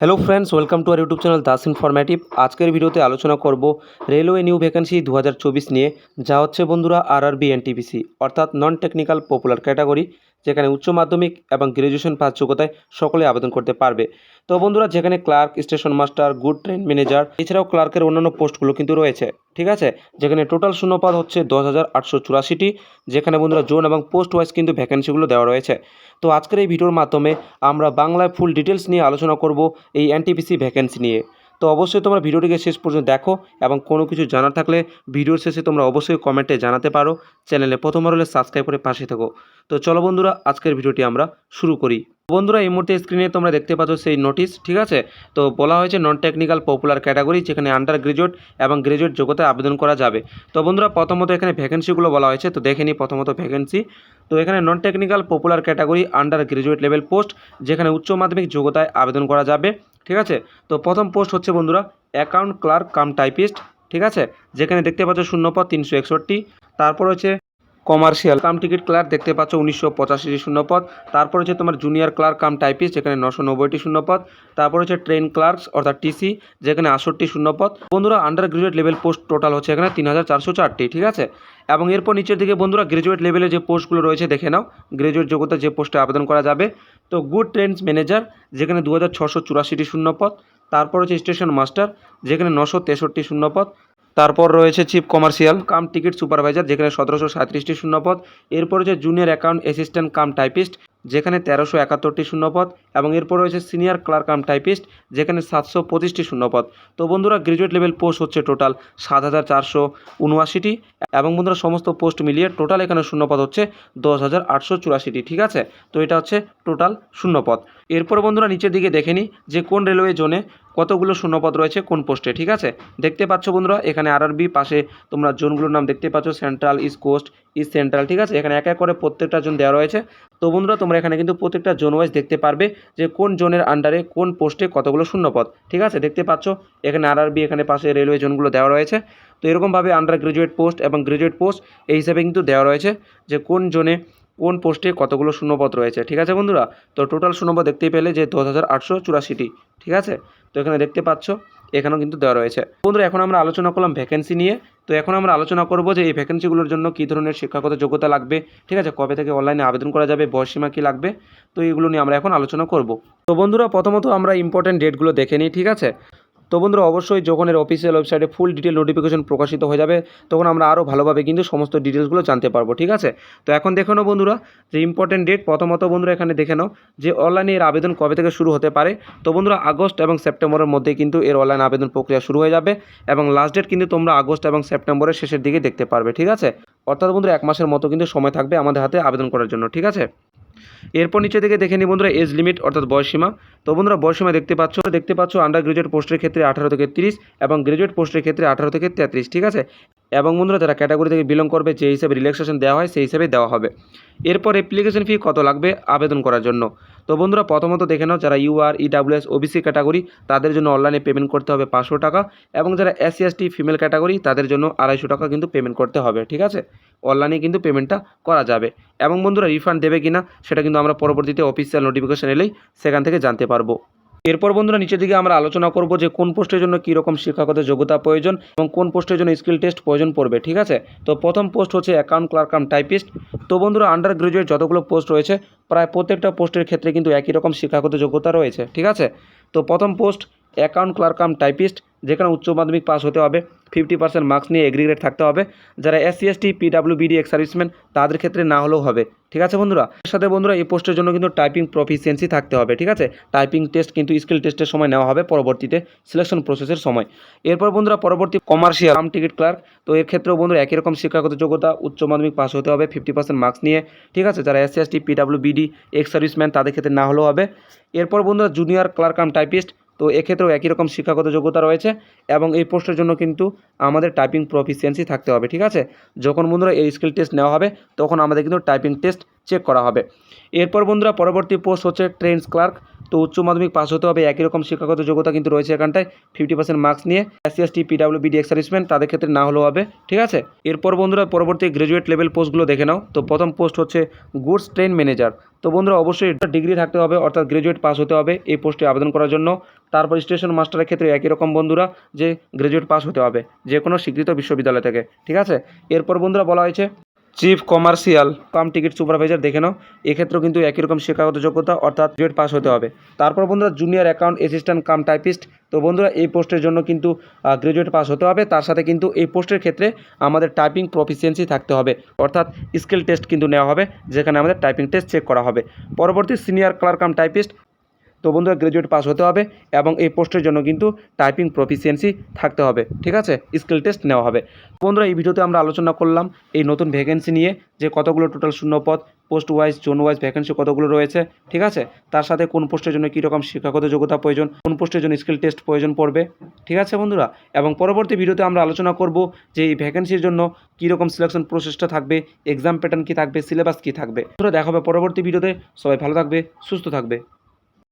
Hello friends welcome to our YouTube channel Das informative আজকের ভিডিওতে আলোচনা করব রেলওয়ে নিউ ভ্যাকেন্সি দু হাজার চব্বিশ নিয়ে। যা হচ্ছে বন্ধুরা আর আরআরবি এনটিপিসি অর্থাৎ নন টেকনিক্যাল পপুলার ক্যাটাগরি যেখানে উচ্চ মাধ্যমিক এবং গ্র্যাজুয়েশন পাস যোগ্যতায় সকলে আবেদন করতে পারবে। তো বন্ধুরা, যেখানে clerk station master goods train manager এছাড়াও ক্লার্কের অন্যান্য পোস্টগুলো কিন্তু রয়েছে, ঠিক আছে? যেখানে টোটাল শূন্যপদ হচ্ছে দশ হাজার আটশো চুরাশিটি, যেখানে বন্ধুরা জোন এবং পোস্ট ওয়াইজ কিন্তু ভ্যাকেন্সিগুলো দেওয়া রয়েছে। তো আজকের এই ভিডিওর মাধ্যমে আমরা বাংলায় ফুল ডিটেলস নিয়ে আলোচনা করব এই এনটিপিসি ভ্যাকেন্সি নিয়ে। তো অবশ্যই তোমরা ভিডিওটিকে শেষ পর্যন্ত দেখো এবং কোনো কিছু জানার থাকলে ভিডিওর শেষে তোমরা অবশ্যই কমেন্টে জানাতে পারো। চ্যানেলে প্রথমবার হলে সাবস্ক্রাইব করে পাশে থাকো। তো চলো বন্ধুরা, আজকের ভিডিওটি আমরা শুরু করি। বন্ধুরা, এই মুহূর্তে স্ক্রিনে তোমরা দেখতে পাচ্ছ সেই নোটিশ ঠিক আছে? তো বলা হয়েছে নন টেকনিক্যাল পপুলার ক্যাটাগরি যেখানে আন্ডার গ্রাজুয়েট এবং গ্রাজুয়েট যোগ্যতায় আবেদন করা যাবে। তো বন্ধুরা, প্রথমত এখানে ভ্যাকেন্সিগুলো বলা হয়েছে, তো দেখে নিই প্রথমত ভ্যাকেন্সি তো এখানে non technical popular category undergraduate level post যেখানে উচ্চ মাধ্যমিক যোগ্যতায় আবেদন করা যাবে। ঠিক আছে? তো প্রথম পোস্ট হচ্ছে বন্ধুরা, অ্যাকাউন্ট ক্লার্ক কাম টাইপিস্ট, ঠিক আছে? যেখানে দেখতে পাচ্ছ শূন্যপদ তিনশো একষট্টি, তারপর হচ্ছে কমার্শিয়াল। কাম টিকিট ক্লার্ক দেখতে পাচ্ছ উনিশশো পঁচাশিটি শূন্যপদ। তারপর হচ্ছে তোমার জুনিয়র ক্লার্ক কাম টাইপিস্ট, যেখানে নশো নব্বইটি শূন্যপদ। তারপর হচ্ছে ট্রেন ক্লার্কস, অর্থাৎ টিসি, যেখানে আটষট্টি শূন্যপদ। বন্ধুরা under graduate level post total হচ্ছে এখানে তিন হাজার চারশো চারটি, ঠিক আছে? এবং এরপর নিচের দিকে বন্ধুরা গ্রাজুয়েট লেভেলে যে পোস্টগুলো রয়েছে, দেখে নাও। গ্রাজুয়েট যোগ্যতা যে পোস্টে আবেদন করা যাবে। তো গুড ট্রেন্স ম্যানেজার যেখানে দু হাজার ছশো চুরাশিটি শূন্যপদ। তারপর হচ্ছে স্টেশন মাস্টার যেখানে নশো তেষট্টি শূন্যপদ। তারপর রয়েছে chief commercial, cum ticket supervisor, যেখানে সতেরোশো সাঁত্রিশটি শূন্যপদ। এরপর রয়েছে junior account assistant cum typist, যেখানে তেরোশো একাত্তরটি শূন্যপদ, এবং এরপর রয়েছে সিনিয়র ক্লার্ক কাম টাইপিস্ট, যেখানে সাতশো পঁচিশটি শূন্যপদ। তো বন্ধুরা, গ্রাজুয়েট লেভেল পোস্ট হচ্ছে টোটাল সাত হাজার চারশো উনআশিটি। এবং বন্ধুরা, সমস্ত পোস্ট মিলিয়ে টোটাল এখানে শূন্যপদ হচ্ছে দশ হাজার আটশো চুরাশিটি, ঠিক আছে? তো এটা হচ্ছে টোটাল শূন্যপদ। এরপর বন্ধুরা, নিচের দিকে দেখে নিই যে কোন রেলওয়ে জোনে কতগুলো শূন্যপদ রয়েছে, কোন পোস্টে, ঠিক আছে? দেখতে পাচ্ছ বন্ধুরা, এখানে আরআরবি পাশে তোমরা জোনগুলোর নাম দেখতে পাচ্ছ, central, east coast, east central, ঠিক আছে? এখানে এক এক করে প্রত্যেকটা জোন দেওয়া রয়েছে। তো বন্ধুরা, তোমরা এখানে কিন্তু প্রত্যেকটা জোন ওয়াইজ দেখতে পারবে যে কোন জোনের আন্ডারে কোন পোস্টে কতগুলো শূন্যপদ, ঠিক আছে? দেখতে পাচ্ছ, এখানে আরআরবি এখানে পাশে রেলওয়ে জোনগুলো দেওয়া রয়েছে। তো এরকমভাবে আন্ডার গ্রাজুয়েট পোস্ট এবং গ্রাজুয়েট পোস্ট এই হিসাবে কিন্তু দেওয়া রয়েছে যে কোন জোনে কোন পোস্টে কতগুলো শূন্যপদ রয়েছে, ঠিক আছে বন্ধুরা? তো টোটাল শূন্যপদ দেখতেই পেলে যে দশ হাজার আটশো চুরাশিটি, ঠিক আছে? তো এখানে দেখতে পাচ্ছ, এখানেও কিন্তু দেওয়া রয়েছে। বন্ধুরা, এখন আমরা আলোচনা করলাম ভ্যাকেন্সি নিয়ে। তো এখন আমরা আলোচনা করব যে এই ভ্যাকেন্সিগুলোর জন্য কী ধরনের শিক্ষাগত যোগ্যতা লাগবে, ঠিক আছে? কবে থেকে অনলাইনে আবেদন করা যাবে বয়সীমা কী লাগবে? তো এইগুলো নিয়ে আমরা এখন আলোচনা করব। তো বন্ধুরা, প্রথমত আমরা ইম্পর্টেন্ট ডেটগুলো দেখে নিই, ঠিক আছে? তো বন্ধুরা অবশ্যই যখন এর অফিসিয়াল ওয়েবসাইটে ফুল ডিটেল নোটিফিকেশন প্রকাশিত হয়ে যাবে, তখন আমরা আরও ভালোভাবে কিন্তু সমস্ত ডিটেলসগুলো জানতে পারব, ঠিক আছে? তো এখন দেখে নাও বন্ধুরা যে ইম্পর্টেন্ট ডেট প্রথমত বন্ধুরা এখানে দেখে নাও যে অনলাইনে এর আবেদন কবে থেকে শুরু হতে পারে। তো বন্ধুরা আগস্ট এবং সেপ্টেম্বরের মধ্যে কিন্তু এর অনলাইন আবেদন প্রক্রিয়া শুরু হয়ে যাবে এবং লাস্ট ডেট কিন্তু তোমরা আগস্ট এবং সেপ্টেম্বরের শেষের দিকে দেখতে পারবে, ঠিক আছে? অর্থাৎ বন্ধুরা এক মাসের মতো কিন্তু সময় থাকবে আমাদের হাতে আবেদন করার জন্য, ঠিক আছে? এরপর নিচে থেকে দেখে নিই বন্ধুরা এজ লিমিট অর্থাৎ বয়সীমা তো বন্ধুরা বয়সীমা দেখতে পাচ্ছ দেখতে পাচ্ছ আন্ডার গ্রাজুয়েট পোস্টের ক্ষেত্রে আঠারো থেকে তিরিশ এবং গ্রাজুয়েট পোস্টের ক্ষেত্রে আঠারো থেকে তেত্রিশ, ঠিক আছে? এবং বন্ধুরা যারা ক্যাটাগরি থেকে বিলং করবে, যে হিসাবে রিল্যাক্সেশন দেওয়া হয়, সেই হিসাবে দেওয়া হবে। এরপর অ্যাপ্লিকেশন ফি কত লাগবে? আবেদন করার জন্য। তো বন্ধুরা প্রথমত দেখে নাও যারা ইউআর ইডাব্লিউএস ওবিসি ক্যাটাগরি তাদের জন্য অনলাইনে পেমেন্ট করতে হবে পাঁচশো টাকা এবং যারা এসসি এসটি ফিমেল ক্যাটাগরি তাদের জন্য আড়াইশো টাকা কিন্তু পেমেন্ট করতে হবে, ঠিক আছে? অনলাইনে কিন্তু পেমেন্টটা করা যাবে। এবং বন্ধুরা রিফান্ড দেবে কিনা, সেটা কিন্তু আমরা পরবর্তীতে অফিসিয়াল নোটিফিকেশান এলেই সেখান থেকে জানতে পারব। এরপর বন্ধুরা নিচের দিকে আমরা আলোচনা করব যে কোন পোস্টের জন্য কী রকম শিক্ষাগত যোগ্যতা প্রয়োজন এবং কোন পোস্টের জন্য স্কিল টেস্ট প্রয়োজন পড়বে, ঠিক আছে? তো প্রথম পোস্ট হচ্ছে অ্যাকাউন্ট ক্লার্ক কাম টাইপিস্ট তো বন্ধুরা আন্ডার গ্রাজুয়েট যতগুলো পোস্ট রয়েছে, প্রায় প্রত্যেকটা পোস্টের ক্ষেত্রে কিন্তু একই রকম শিক্ষাগত যোগ্যতা রয়েছে, ঠিক আছে? তো প্রথম post account clerk cum typist যেখানে উচ্চ মাধ্যমিক পাস হতে হবে ফিফটি পার্সেন্ট মার্কস নিয়ে এগ্রিগ্রেড থাকতে হবে। যারা এসসি এসটি পিডাব্লিউবিডি এক্স সার্ভিসম্যান তাদের ক্ষেত্রে না হলেও হবে। ঠিক আছে বন্ধুরা? এর সাথে বন্ধুরা, এই পোস্টের জন্য কিন্তু টাইপিং প্রফিসিয়েন্সি থাকতে হবে, ঠিক আছে? টাইপিং টেস্ট কিন্তু স্কিল টেস্টের সময় নেওয়া হবে পরবর্তীতে সিলেকশন প্রসেসের সময়। এরপর বন্ধুরা, পরবর্তী কমার্শিয়াল আম টিকিট ক্লার্ক তো এর ক্ষেত্রেও বন্ধুরা, একই রকম শিক্ষাগত যোগ্যতা, উচ্চ মাধ্যমিক পাস হতে হবে ফিফটি পার্সেন্ট মার্কস নিয়ে, ঠিক আছে? যারা এসসি এসটি পিডাব্লিউবিডি এক্স সার্ভিসম্যান তাদের ক্ষেত্রে না হলেও হবে। এরপর বন্ধুরা জুনিয়র ক্লার্ক আম টাইপিস্ট তো এক্ষেত্রেও একই রকম শিক্ষাগত যোগ্যতা রয়েছে এবং এই পোস্টের জন্য কিন্তু আমাদের টাইপিং প্রফিসিয়েন্সি থাকতে হবে, ঠিক আছে? যখন বন্ধুরা এই স্কিল টেস্ট নেওয়া হবে, তখন আমাদের কিন্তু টাইপিং টেস্ট চেক করা হবে। এরপর বন্ধুরা পরবর্তী পোস্ট হচ্ছে ট্রেন্স ক্লার্ক তো উচ্চ মাধ্যমিক পাস হতে হবে, একই রকম শিক্ষাগত যোগ্যতা কিন্তু রয়েছে এখানটায়। ফিফটি পার্সেন্ট মার্কস নিয়ে এসসি এসটি পিডাব্লিউ বিডি এক্সারিসমেন্ট তাদের ক্ষেত্রে না হলেও হবে, ঠিক আছে? এরপর বন্ধুরা পরবর্তী গ্রাজুয়েট লেভেল পোস্টগুলো দেখে নাও। তো প্রথম পোস্ট হচ্ছে গুডস ট্রেন ম্যানেজার তো বন্ধুরা অবশ্যই ডিগ্রি থাকতে হবে, অর্থাৎ গ্রাজুয়েট পাস হতে হবে এই পোস্টে আবেদন করার জন্য। তারপর স্টেশন মাস্টারের ক্ষেত্রে একই রকম বন্ধুরা যে গ্রাজুয়েট পাস হতে হবে যে কোনো স্বীকৃত বিশ্ববিদ্যালয় থেকে, ঠিক আছে? এরপর বন্ধুরা বলা হয়েছে chief commercial cum ticket supervisor দেখে নাও। এক্ষেত্রেও কিন্তু একই রকম শিক্ষাগত যোগ্যতা, অর্থাৎ গ্রেড পাস হতে হবে। তারপর বন্ধুরা junior account assistant cum typist তো বন্ধুরা, এই পোস্টের জন্য কিন্তু গ্রাজুয়েট পাস হতে হবে। তার সাথে কিন্তু এই পোস্টের ক্ষেত্রে আমাদের টাইপিং প্রফিসিয়েন্সি থাকতে হবে। অর্থাৎ স্কিল টেস্ট কিন্তু নেওয়া হবে, যেখানে আমাদের টাইপিং টেস্ট চেক করা হবে। পরবর্তী সিনিয়র ক্লার্ক কাম টাইপিস্ট তো বন্ধুরা গ্রাজুয়েট পাস হতে হবে এবং এই পোস্টের জন্য কিন্তু টাইপিং প্রফিসিয়েন্সি থাকতে হবে, ঠিক আছে? স্কিল টেস্ট নেওয়া হবে। বন্ধুরা, এই ভিডিওতে আমরা আলোচনা করলাম এই নতুন ভ্যাকেন্সি নিয়ে যে কতগুলো টোটাল শূন্যপদ post wise zone wise vacancy কতগুলো রয়েছে, ঠিক আছে? তার সাথে কোন পোস্টের জন্য কীরকম শিক্ষাগত যোগ্যতা প্রয়োজন, কোন পোস্টের জন্য স্কিল টেস্ট প্রয়োজন পড়বে, ঠিক আছে বন্ধুরা? এবং পরবর্তী ভিডিওতে আমরা আলোচনা করব যে এই ভ্যাকেন্সির জন্য কীরকম সিলেকশন প্রসেসটা থাকবে এক্সাম প্যাটার্ন কী থাকবে সিলেবাস কী থাকবে। বন্ধুরা, দেখা হবে পরবর্তী ভিডিওতে। সবাই ভালো থাকবে, সুস্থ থাকবে।